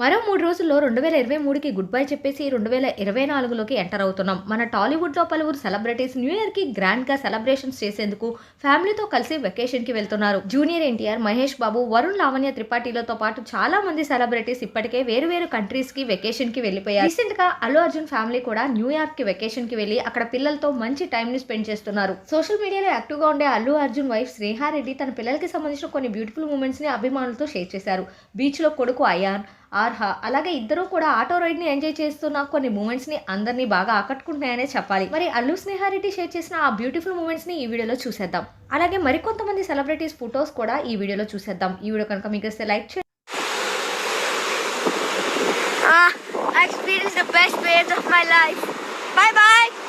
మరో మూడు రోజుల్లో రెండు వేల ఇరవై మూడుకి గుడ్ బై చెప్పేసి రెండు వేల ఇరవై నాలుగులోకి ఎంటర్ అవుతున్నాం. మన టాలీవుడ్లో పలువురు సెలబ్రిటీస్ న్యూ ఇయర్కి గ్రాండ్గా సెలబ్రేషన్స్ చేసేందుకు ఫ్యామిలీతో కలిసి వెకేషన్కి వెళ్తున్నారు. జూనియర్ ఎన్టీఆర్ మహేష్ బాబు వరుణ్ లావణ్య త్రిపాఠిలతో పాటు చాలా మంది సెలబ్రిటీస్ ఇప్పటికే వేరు వేరు కంట్రీస్కి వెకేషన్కి వెళ్ళిపోయారు. రీసెంట్గా అల్లు అర్జున్ ఫ్యామిలీ కూడా న్యూయార్క్కి వెకేషన్కి వెళ్ళి అక్కడ పిల్లలతో మంచి టైంని స్పెండ్ చేస్తున్నారు. సోషల్ మీడియాలో యాక్టివ్గా ఉండే అల్లు అర్జున్ వైఫ్ స్నేహారెడ్డి తన పిల్లలకి సంబంధించిన కొన్ని బ్యూటిఫుల్ మూమెంట్స్ని అభిమానులతో షేర్ చేశారు. బీచ్లో కొడుకు అయాన్ ఆర్హ అలాగే ఇద్దరూ కూడా ఆటో రైడ్ని ఎంజాయ్ చేస్తున్న కొన్ని మూమెంట్స్ని అందరినీ బాగా ఆకట్టుకుంటున్నాయనే చెప్పాలి. మరి అల్లు స్నేహారెడ్డి షేర్ చేసిన ఆ బ్యూటిఫుల్ మూమెంట్స్ని ఈ వీడియోలో చూసేద్దాం. అలాగే మరికొంతమంది సెలబ్రిటీస్ ఫొటోస్ కూడా ఈ వీడియోలో చూసేద్దాం. ఈ వీడియో కనుక మీకు ఇస్తే లైక్ చేయండి. Ah, I experienced the best days of my life. Bye bye.